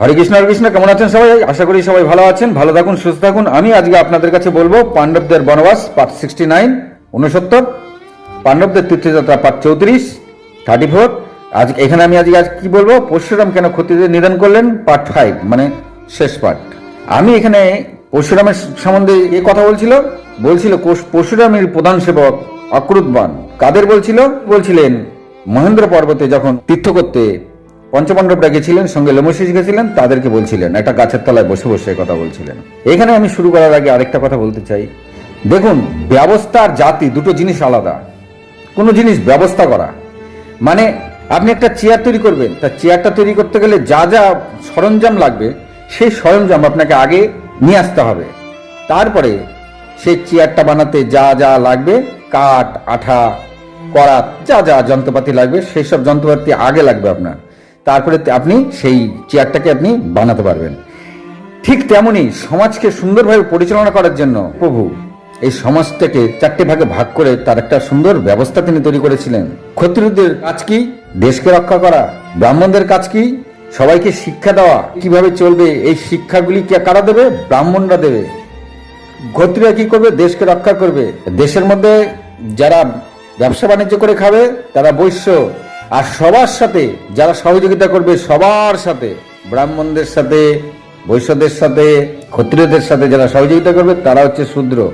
হরে কৃষ্ণ হরে কৃষ্ণ, কেমন আছেন সবাই? আশা করি সবাই ভালো আছেন, ভালো থাকুন, সুস্থ থাকুন। আমি আজকে আপনাদের কাছে বলব পাণ্ডবদের বনবাস পার্ট সিক্সটি নাইন উনসত্তর পাণ্ডবদের তীর্থযাত্রা পার্ট চৌত্রিশ থার্টি ফোর আজ এখানে আমি আজকে আজ কি বলব? পরশুরাম কেন ক্ষতিদের নিধন করলেন? পার্ট ফাইভ মানে শেষ পার্ট আমি এখানে পরশুরামের সম্বন্ধে এ কথা বলছিল বলছিল পরশুরামের প্রধান সেবক অক্রুতবান। কাদের বলছিল? বলছিলেন মহেন্দ্র পর্বতে যখন তীর্থ করতে পঞ্চপাণ্ডবরা গেছিলেন, সঙ্গে লোমশিস গেছিলেন, তাদেরকে বলছিলেন, একটা গাছের তলায় বসে বসে কথা বলছিলেন। এখানে আমি শুরু করার আগে আরেকটা কথা বলতে চাই। দেখুন, ব্যবস্থা আর জাতি দুটো জিনিস আলাদা। কোনো জিনিস ব্যবস্থা করা। মানে আপনি একটা চেয়ার তৈরি করবেন, তা চেয়ারটা তৈরি করতে গেলে যা যা সরঞ্জাম লাগবে, সেই সরঞ্জাম আপনাকে আগে নিয়ে আসতে হবে। তারপরে সেই চেয়ারটা বানাতে যা যা লাগবে, কাঠ, আঠা করাত যা যা যন্ত্রপাতি লাগবে, সেই সব যন্ত্রপাতি আগে লাগবে আপনার। তারপরে আপনি সেই চেয়ারটাকে আপনি বানাতে পারবেন। ঠিক তেমনি সমাজকে সুন্দরভাবে পরিচালনা করার জন্য প্রভু এই সমাজটাকে চারটে ভাগে ভাগ করে তার একটা সুন্দর ব্যবস্থা তিনি তৈরি করেছিলেন। ক্ষত্রিয়দের কাজ কি? দেশকে রক্ষা করা, ব্রাহ্মণদের কাজ কি? সবাইকে শিক্ষা দেওয়া, কীভাবে চলবে, এই শিক্ষাগুলি কারা দেবে? ব্রাহ্মণরা দেবে। ক্ষত্রিয় কি করবে? দেশকে রক্ষা করবে। দেশের মধ্যে যারা ব্যবসা বাণিজ্য করে খাবে, তারা বৈশ্য আর সবার সাথে যারা সহযোগিতা করবে সবার সাথে, ব্রাহ্মণদের সাথে, বৈশ্যদের সাথে, ক্ষত্রিয়দের সাথে যারা সহযোগিতা করবে তারা হচ্ছে শূদ্র।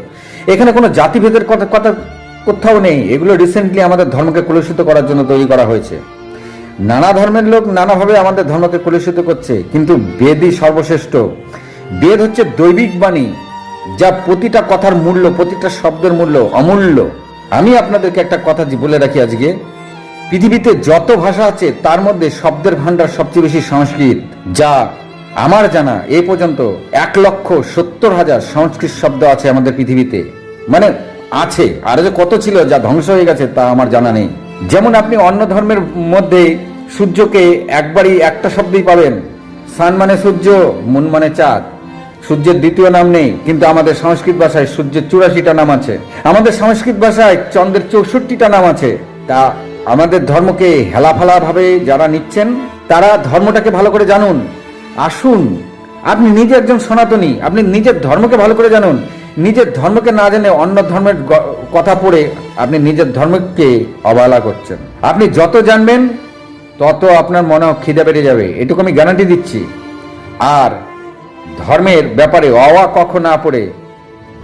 এখানে কোনো জাতিভেদের কথা কথা কোথাও নেই। এগুলো রিসেন্টলি আমাদের ধর্মকে কলুষিত করার জন্য তৈরি করা হয়েছে। নানা ধর্মের লোক নানাভাবে আমাদের ধর্মকে কলুষিত করছে, কিন্তু বেদই সর্বশ্রেষ্ঠ। বেদ হচ্ছে দৈবিক বাণী, যা প্রতিটা কথার মূল্য, প্রতিটা শব্দের মূল্য অমূল্য। আমি আপনাদেরকে একটা কথা বলে রাখি আজকে। পৃথিবীতে যত ভাষা আছে, তার মধ্যে শব্দের ভান্ডার সবচেয়ে বেশি সংস্কৃত। যা আমার জানা এই পর্যন্ত এক লক্ষ সত্তর হাজার সংস্কৃত শব্দ আছে আমাদের পৃথিবীতে। মানে আছে, আর যে কত ছিল যা ধ্বংস হয়ে গেছে তা আমার জানা নেই। যেমন আপনি অন্য ধর্মের মধ্যে সূর্যকে একবারই একটা শব্দই পাবেন। সান মানে সূর্য, মুন মানে চাঁদ। সূর্যের দ্বিতীয় নাম নেই, কিন্তু আমাদের সংস্কৃত ভাষায় সূর্যের চুরাশিটা নাম আছে। আমাদের সংস্কৃত ভাষায় চন্দ্রের চৌষট্টিটা নাম আছে। তা আমাদের ধর্মকে হেলাফালা ভাবে যারা নিচ্ছেন, তারা ধর্মটাকে ভালো করে জানুন। আসুন। আপনি নিজে একজন সনাতনী, আপনি নিজের ধর্মকে ভালো করে জানুন। নিজের ধর্মকে না জেনে অন্য ধর্মের কথা পড়ে আপনি নিজের ধর্মকে অবহেলা করছেন। আপনি যত জানবেন, তত আপনার মনে খিদে বেড়ে যাবে। এটুকু আমি গ্যারান্টি দিচ্ছি। আর ধর্মের ব্যাপারে অওয়া কখ না পড়ে।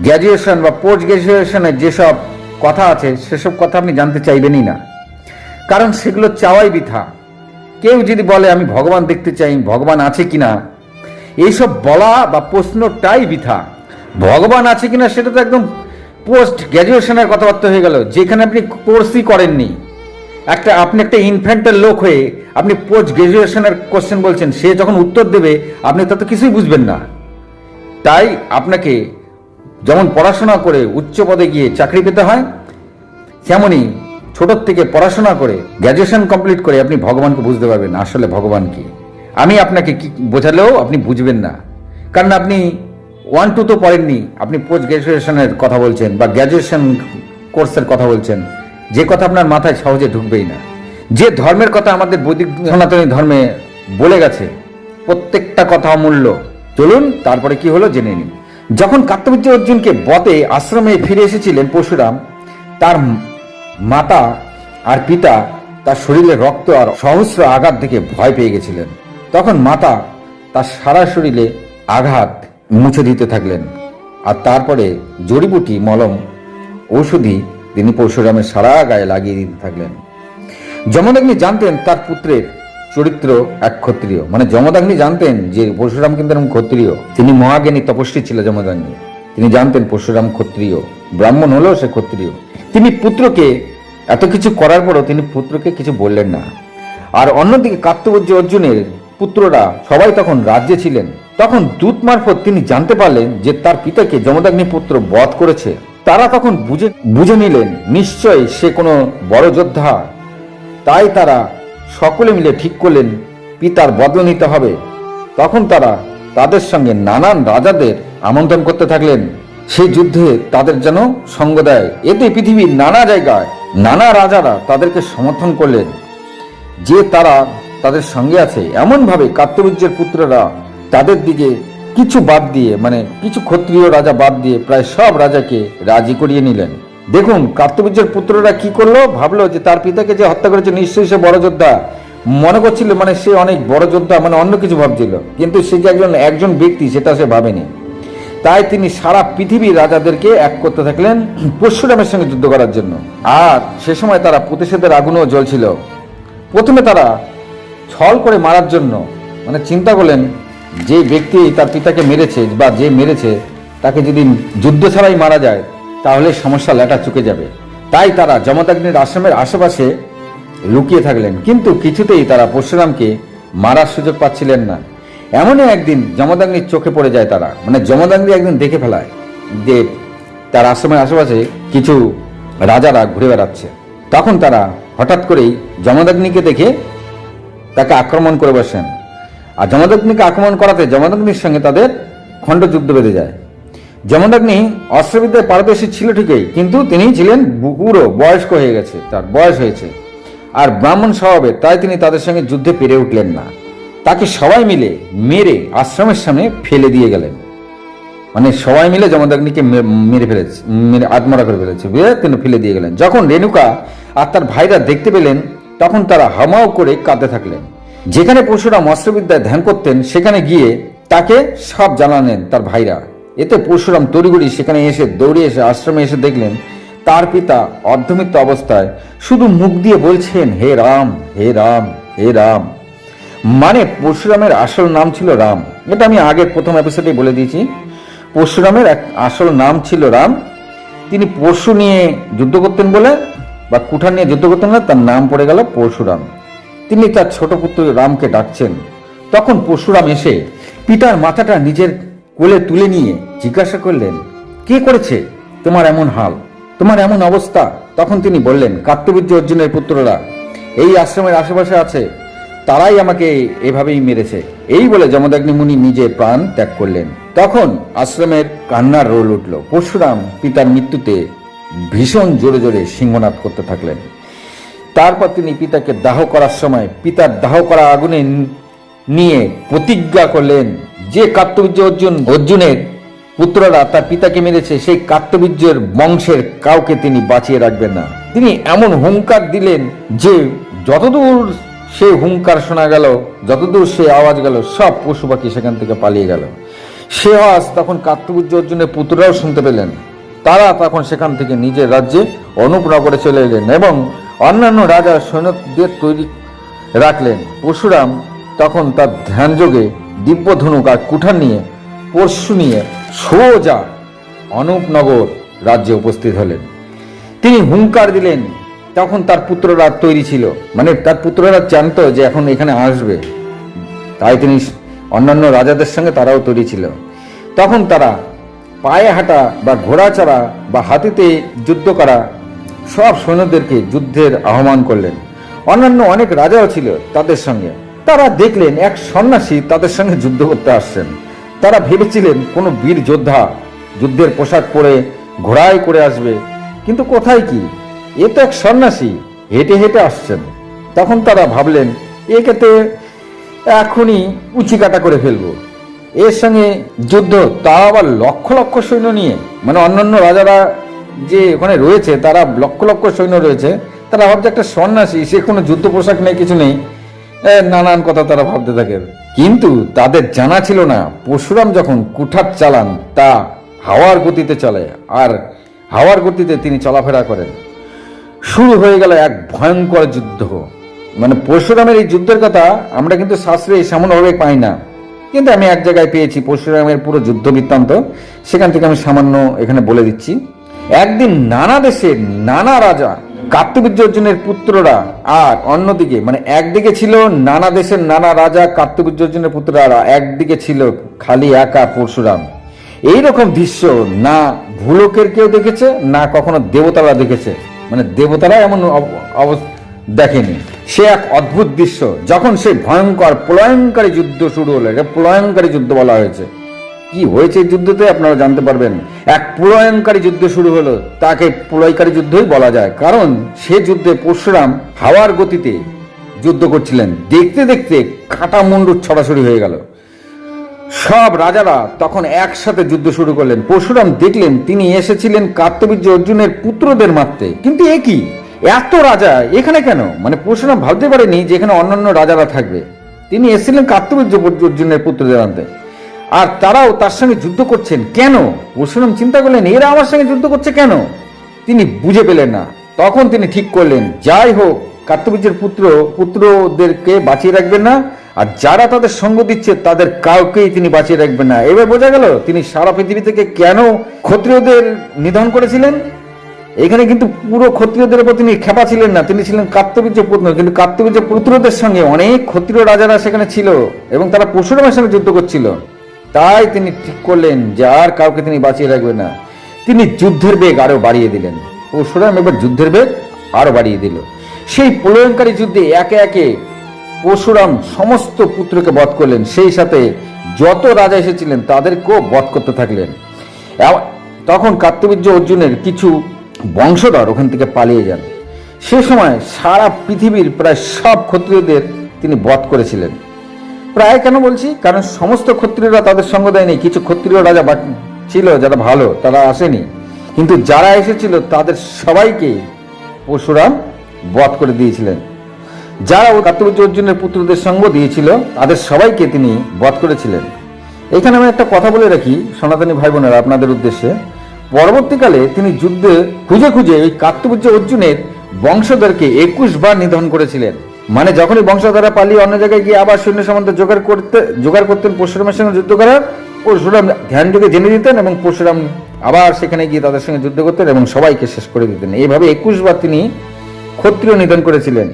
গ্র্যাজুয়েশন বা পোস্ট গ্র্যাজুয়েশনের যেসব কথা আছে, সেসব কথা আপনি জানতে চাইবেনই না। কারণ সেগুলো চাওয়াই বৃথা। কেউ যদি বলে, আমি ভগবান দেখতে চাই, ভগবান আছে কিনা? এইসব বলা বা প্রশ্নটাই বৃথা। ভগবান আছে কিনা সেটা তো একদম পোস্ট গ্র্যাজুয়েশনের কথাবার্তা হয়ে গেল। যেখানে আপনি কোর্সই করেননি। একটা, আপনি একটা ইনফ্যান্টের লোক হয়ে আপনি পোস্ট গ্র্যাজুয়েশনের কোশ্চেন বলছেন, সে যখন উত্তর দেবে, আপনি তত কিছুই বুঝবেন না। তাই আপনাকে যেমন পড়াশোনা করে উচ্চ পদে গিয়ে চাকরি পেতে হয় তেমনই ছোটোর থেকে পড়াশোনা করে গ্র্যাজুয়েশন কমপ্লিট করে আপনি ভগবানকে বুঝতে পারবেন আসলে ভগবান কি। আমি আপনাকে কি বোঝালেও আপনি বুঝবেন না। কারণ আপনি ওয়ান টু তো পড়েননি, আপনি পোস্ট গ্র্যাজুয়েশনের কথা বলছেন বা গ্র্যাজুয়েশন কোর্সের কথা বলছেন, যে কথা আপনার মাথায় সহজে ঢুকবেই না। যে ধর্মের কথা আমাদের বৈদিক সনাতনী ধর্মে বলে গেছে, প্রত্যেকটা কথা অমূল্য। চলুন, তারপরে কি হলো জেনে নিন যখন কার্তবীর্য অর্জুনকে বতে আশ্রমে ফিরে এসেছিলেন পরশুরাম, তার মাতা আর পিতা তার শরীরে রক্ত আর সহস্র আঘাত দেখে ভয় পেয়ে গেছিলেন। তখন মাতা তার সারা শরীরে আঘাত মুছে দিতে থাকলেন আর তারপরে জড়িবুটি, মলম, ঔষধি তিনি পরশুরামের সারা গায়ে লাগিয়ে দিতে থাকলেন। যমদাগ্নি জানতেন তার পুত্রের চরিত্র এক ক্ষত্রিয়। মানে যমদাগ্নি জানতেন যে পরশুরাম কিন্তু এরকম ক্ষত্রিয়। তিনি মহাজ্ঞানী তপস্বী ছিল যমদাগ্নি। তিনি জানতেন পরশুরাম ক্ষত্রিয়। ব্রাহ্মণ হলেও সে ক্ষত্রিয়। তিনি পুত্রকে, এত কিছু করার পরও তিনি পুত্রকে কিছু বললেন না। আর অন্যদিকে কার্তবর্য অর্জুনের পুত্ররা সবাই তখন রাজ্যে ছিলেন। তখন দূত মারফত তিনি জানতে পারলেন যে তার পিতাকে যমদাগ্নি পুত্র বধ করেছে। তারা তখন বুঝে বুঝে নিলেন, নিশ্চয় সে কোনো বড় যোদ্ধা। তাই তারা সকলে মিলে ঠিক করলেন, পিতার বদল নিতে হবে। তখন তারা তাদের সঙ্গে নানান রাজাদের আমন্ত্রণ করতে থাকলেন। সেই যুদ্ধে তাদের যেন সঙ্গ দেয়। এতে পৃথিবীর নানা জায়গায় নানা রাজারা তাদেরকে সমর্থন করলেন। যে তারা তাদের সঙ্গে আছে, এমনভাবে কার্তবীর্যের পুত্ররা তাদের দিকে কিছু বাদ দিয়ে মানে কিছু ক্ষত্রিয় রাজা বাদ দিয়ে প্রায় সব রাজাকে রাজি করিয়ে নিলেন। দেখুন কার্তবীর্যের পুত্ররা কি করল? ভাবলো যে তার পিতাকে যে হত্যা করেছে, নিশ্চয়ই সে বড় যোদ্ধা। মনে করছিল মানে সে অনেক বড় যোদ্ধা মানে অন্য কিছু ভাবছিল। কিন্তু সে যে একজন একজন ব্যক্তি, সেটা সে ভাবেনি। তাই তিনি সারা পৃথিবীর রাজাদেরকে এক করতে থাকলেন পরশুরামের সঙ্গে যুদ্ধ করার জন্য। আর সে সময় তারা প্রতিশোধের আগুনও জ্বলছিল। প্রথমে তারা ছল করে মারার জন্য মানে চিন্তা করলেন, যে ব্যক্তি তার পিতাকে মেরেছে বা যে মেরেছে, তাকে যদি যুদ্ধ ছাড়াই মারা যায়, তাহলে সমস্যা লেটা চুকে যাবে। তাই তারা জমদাগ্নির আশ্রমের আশেপাশে লুকিয়ে থাকলেন। কিন্তু কিছুতেই তারা পরশুরামকে মারার সুযোগ পাচ্ছিলেন না। এমনই একদিন জমদাগ্নির চোখে পড়ে যায় তারা। মানে জমদাগ্নি একদিন দেখে ফেলায় যে তার আশ্রমের আশেপাশে কিছু রাজারা ঘুরে বেড়াচ্ছে। তখন তারা হঠাৎ করেই জমদাগ্নিকে দেখে তাকে আক্রমণ করে বসেন। আর জমদগ্নিকে আক্রমণ করাতে জমদগ্নির সঙ্গে তাদের খণ্ডযুদ্ধ বেঁধে যায়। জমদগ্নি অস্ত্রবিদ্যায় পারদর্শী ছিল ঠিকই, কিন্তু তিনি ছিলেন বুড়ো, বয়স্ক হয়ে গেছে, তার বয়স হয়েছে। আর ব্রাহ্মণ স্বভাবে তাই তিনি তাদের সঙ্গে যুদ্ধে পেরে উঠলেন না। তাকে সবাই মিলে মেরে আশ্রমের সামনে ফেলে দিয়ে গেলেন। মানে সবাই মিলে জমদগ্নিকে মেরে ফেলেছে, মেরে আত্মরা করে ফেলেছে বুঝে তিনি ফেলে দিয়ে গেলেন। যখন রেণুকা আর তার ভাইরা দেখতে পেলেন, তখন তারা হামাও করে কাঁদতে থাকলেন। যেখানে পরশুরাম অস্ত্রবিদ্যায় ধ্যান করতেন, সেখানে গিয়ে তাকে সব জানালেন তার ভাইরা। এতে পরশুরাম তড়িগড়ি সেখানে এসে দৌড়ে এসে আশ্রমে এসে দেখলেন, তার পিতা অর্ধমিত্ত অবস্থায় শুধু মুখ দিয়ে বলছেন, হে রাম হে রাম হে রাম। মানে পরশুরামের আসল নাম ছিল রাম। এটা আমি আগের প্রথম এপিসোডে বলে দিয়েছি। পরশুরামের এক আসল নাম ছিল রাম। তিনি পরশু নিয়ে যুদ্ধ করতেন বলে বা কুঠার নিয়ে যুদ্ধ করতেন না তার নাম পড়ে গেল পরশুরাম। তিনি তার ছোট পুত্র রামকে ডাকছেন। তখন পরশুরাম এসে পিতার মাথাটা নিজের কোলে তুলে নিয়ে জিজ্ঞাসা করলেন, কে করেছে তোমার এমন হাল? তোমার এমন অবস্থা? তখন তিনি বললেন কার্তবীর্য অর্জুনের পুত্ররা, এই আশ্রমের আশেপাশে আছে তারাই আমাকে এভাবেই মেরেছে। এই বলে যমদাগ্নি মুনি নিজে প্রাণ ত্যাগ করলেন। তখন আশ্রমের কান্নার রোল উঠল। পরশুরাম পিতার মৃত্যুতে ভীষণ জোরে জোরে সিংহনাদ করতে থাকলেন। তারপর তিনি পিতাকে দাহ করার সময় পিতার দাহ করা আগুনে নিয়ে প্রতিজ্ঞা করলেন যে কার্তবীর্য অর্জুন, অর্জুনের পুত্ররা তার পিতাকে মেরেছে, সেই কার্তবীর্যের বংশের কাউকে তিনি বাঁচিয়ে রাখবেন না। তিনি এমন হুঙ্কার দিলেন যে যতদূর সে হুঙ্কার শোনা গেল, যতদূর সে আওয়াজ গেল, সব পশু পাখি সেখান থেকে পালিয়ে গেল। সে আওয়াজ তখন কার্তবীর্য অর্জুনের পুত্ররাও শুনতে পেলেন। তারা তখন সেখান থেকে নিজের রাজ্যে অনুপনগরে চলে এলেন এবং অন্যান্য রাজা সৈন্যদের তৈরি রাখলেন। পরশুরাম তখন তার ধ্যানযোগে দিব্য ধনুক আর কুঠার নিয়ে, পরশু নিয়ে সোজা অনুপনগর রাজ্যে উপস্থিত হলেন। তিনি হুঙ্কার দিলেন তখন তার পুত্ররা তৈরি ছিল। মানে তার পুত্ররা জানতো যে এখন এখানে আসবে। তাই তিনি অন্যান্য রাজাদের সঙ্গে তারাও তৈরি ছিল। তখন তারা পায়ে হাঁটা বা ঘোড়া চড়া বা হাতিতে যুদ্ধ করা সব সৈন্যদেরকে যুদ্ধের আহ্বান করলেন। অন্যান্য অনেক রাজাও ছিল তাদের সঙ্গে। তারা দেখলেন এক সন্ন্যাসী তাদের সঙ্গে যুদ্ধ করতে আসছেন। তারা ভেবেছিলেন, কোনো বীর যোদ্ধা যুদ্ধের পোশাক পরে ঘোড়ায় করে আসবে। কিন্তু কোথায় কি? এ তো এক সন্ন্যাসী, হেঁটে হেঁটে আসছেন। তখন তারা ভাবলেন একে তো এখনই উচিকাটা করে ফেলব। এর সঙ্গে যুদ্ধ তা আবার লক্ষ লক্ষ সৈন্য নিয়ে। মানে অন্যান্য রাজারা যে ওখানে রয়েছে, তারা লক্ষ লক্ষ সৈন্য রয়েছে। তারা ভাবছে একটা সন্ন্যাসী, সে কোনো যুদ্ধ পোশাক নেই, কিছু নেই। নানান কথা তারা ভাবতে থাকে কিন্তু তাদের জানা ছিল না, পরশুরাম যখন কুঠার চালান, তা হাওয়ার গতিতে চলে। আর হাওয়ার গতিতে তিনি চলাফেরা করেন। শুরু হয়ে গেল এক ভয়ঙ্কর যুদ্ধ। মানে পরশুরামের এই যুদ্ধের কথা আমরা কিন্তু শাস্ত্রে সামান্যভাবে পাই না। কিন্তু আমি এক জায়গায় পেয়েছি পরশুরামের পুরো যুদ্ধ বৃত্তান্ত সেখান থেকে আমি সামান্য এখানে বলে দিচ্ছি। একদিন নানা দেশের নানা রাজা কার্তবীর্য অর্জুনের পুত্ররা আর অন্যদিকে মানে একদিকে ছিল নানা দেশের নানা রাজা কার্তবীর্য পুত্ররা একদিকে ছিল খালি একা পরশুরাম। এই রকম দৃশ্য না ভূলোকের কেউ দেখেছে, না কখনো দেবতারা দেখেছে। মানে দেবতারা এমন দেখেনি। সে এক অদ্ভুত দৃশ্য, যখন সেই ভয়ঙ্কর, প্রলয়ঙ্কারী যুদ্ধ শুরু হলো, এটা প্রলয়ঙ্কারী যুদ্ধ বলা হয়েছে। কি হয়েছে যুদ্ধতে আপনারা জানতে পারবেন। এক প্রলয়ঙ্কারী যুদ্ধ শুরু হলো, তাকে প্রলয়কারী যুদ্ধই বলা যায়। কারণ সে যুদ্ধে পরশুরাম হাওয়ার গতিতে যুদ্ধ করছিলেন। দেখতে দেখতে কাটা মুন্ডুর ছড়াছড়ি হয়ে গেল। সব রাজারা তখন একসাথে যুদ্ধ শুরু করলেন। পরশুরাম দেখলেন তিনি এসেছিলেন কার্তবীর্য অর্জুনের পুত্রদের মারতে। কিন্তু এ কি? এত রাজা এখানে কেন? মানে পরশুরাম ভাবতে পারেনি যে এখানে অন্যান্য রাজারা থাকবে। তিনি এসেছিলেন কার্তবীর্য অর্জুনের পুত্রদের আনতে। আর তারাও তার সঙ্গে যুদ্ধ করছেন। কেন? পরশুরাম চিন্তা করলেন, এরা আমার সঙ্গে যুদ্ধ করছে কেন? তিনি বুঝে পেলেন না। তখন তিনি ঠিক করলেন, যাই হোক, কার্তবীর্যের পুত্র, পুত্রদেরকে বাঁচিয়ে রাখবেন না। আর যারা তাদের সঙ্গ দিচ্ছে, তাদের কাউকেই তিনি বাঁচিয়ে রাখবেন না। এবার বোঝা গেল, তিনি সারা পৃথিবী থেকে কেন ক্ষত্রিয়দের নিধন করেছিলেন? এখানে কিন্তু পুরো ক্ষত্রিয়দের উপর তিনি খেপা ছিলেন না। তিনি ছিলেন কার্তবীর্য পুত্র, কিন্তু কার্তবীর্য পুত্রদের সঙ্গে অনেক ক্ষত্রিয় রাজারা সেখানে ছিল এবং তারা পরশুরামের সঙ্গে যুদ্ধ করছিল। তাই তিনি ঠিক করলেন যে আর কাউকে তিনি বাঁচিয়ে রাখবেন না। তিনি যুদ্ধের বেগ আরও বাড়িয়ে দিলেন। পরশুরাম এবার যুদ্ধের বেগ আরও বাড়িয়ে দিল। সেই প্রলয়ঙ্কারী যুদ্ধে একে একে পরশুরাম সমস্ত পুত্রকে বধ করলেন। সেই সাথে যত রাজা এসেছিলেন, তাদেরকেও বধ করতে থাকলেন। তখন কার্তবীর্য অর্জুনের কিছু বংশধর ওখান থেকে পালিয়ে যান। সে সময় সারা পৃথিবীর প্রায় সব ক্ষত্রিয়দের তিনি বধ করেছিলেন। প্রায় কেন বলছি? কারণ সমস্ত ক্ষত্রিয়রা তাদের সঙ্গ দেয়নি। কিছু ক্ষত্রিয় রাজা ছিল যারা ভালো, তারা আসেনি। কিন্তু যারা এসেছিল, তাদের সবাইকে পরশুরাম বধ করে দিয়েছিলেন। যারা কার্তবীর্য অর্জুনের পুত্রদের সঙ্গ দিয়েছিল, তাদের সবাইকে তিনি বধ করেছিলেন। এখানে আমি একটা কথা বলে রাখি, সনাতনী ভাই বোনেরা, আপনাদের উদ্দেশ্যে। পরবর্তীকালে তিনি যুদ্ধে খুঁজে খুঁজে ওই কার্তবীর্য অর্জুনের বংশধরকে একুশ বার নিধন করেছিলেন। মানে যখনই বংশধররা পালিয়ে অন্য জায়গায় গিয়ে আবার সৈন্য সম্বন্ধে জোগাড় করতে, জোগাড় করতেন, পরশুরামের সঙ্গে যুদ্ধ করার, পরশুরাম ধ্যান যুগে জেনে দিতেন এবং পরশুরাম আবার সেখানে গিয়ে তাদের সঙ্গে যুদ্ধ করতেন এবং সবাইকে শেষ করে দিতেন। এইভাবে একুশ বার তিনি ক্ষত্রিয় নিধন করেছিলেন।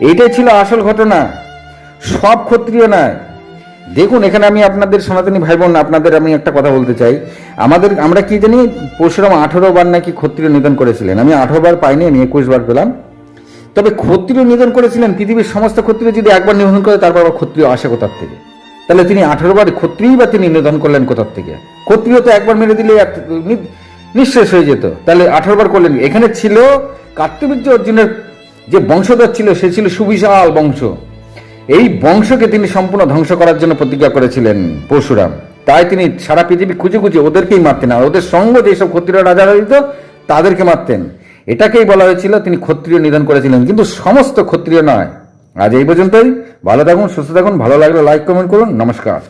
এইটাই ছিল আসল ঘটনা। সব ক্ষত্রিয় নয়। দেখুন, এখানে আমি আপনাদের সনাতনী ভাই বোন আপনাদের আমি একটা কথা বলতে চাই। আমাদের, আমরা কি জানি, পরশুরাম আঠারো বার নাকি ক্ষত্রিয় নিধন করেছিলেন। আমি আঠারো বার পাইনি, আমি একুশ বার পেলাম। তবে ক্ষত্রিয় নিধন করেছিলেন, পৃথিবীর সমস্ত ক্ষত্রিয় যদি একবার নিধন করে, তারপর আবার ক্ষত্রিয় আসে কোথার থেকে? তাহলে তিনি আঠারো বার ক্ষত্রিয় বা তিনি নিধন করলেন কোথার থেকে? ক্ষত্রিয় তো একবার মেরে দিলে নিঃশেষ হয়ে যেত। তাহলে আঠারো বার করলেন এখানে ছিল কার্তবীর্য অর্জুনের যে বংশধর ছিল, সে ছিল সুবিশাল বংশ। এই বংশকে তিনি সম্পূর্ণ ধ্বংস করার জন্য প্রতিজ্ঞা করেছিলেন পরশুরাম। তাই তিনি সারা পৃথিবী খুঁজে খুঁজে ওদেরকেই মারতেন, আর ওদের সঙ্গ যেসব ক্ষত্রিয় রাজারা দিত তাদেরকে মারতেন। এটাকেই বলা হয়েছিল, তিনি ক্ষত্রিয় নিধন করেছিলেন। কিন্তু সমস্ত ক্ষত্রিয় নয়। আজ এই পর্যন্তই। ভালো থাকুন, সুস্থ থাকুন, ভালো লাগলে লাইক কমেন্ট করুন। নমস্কার।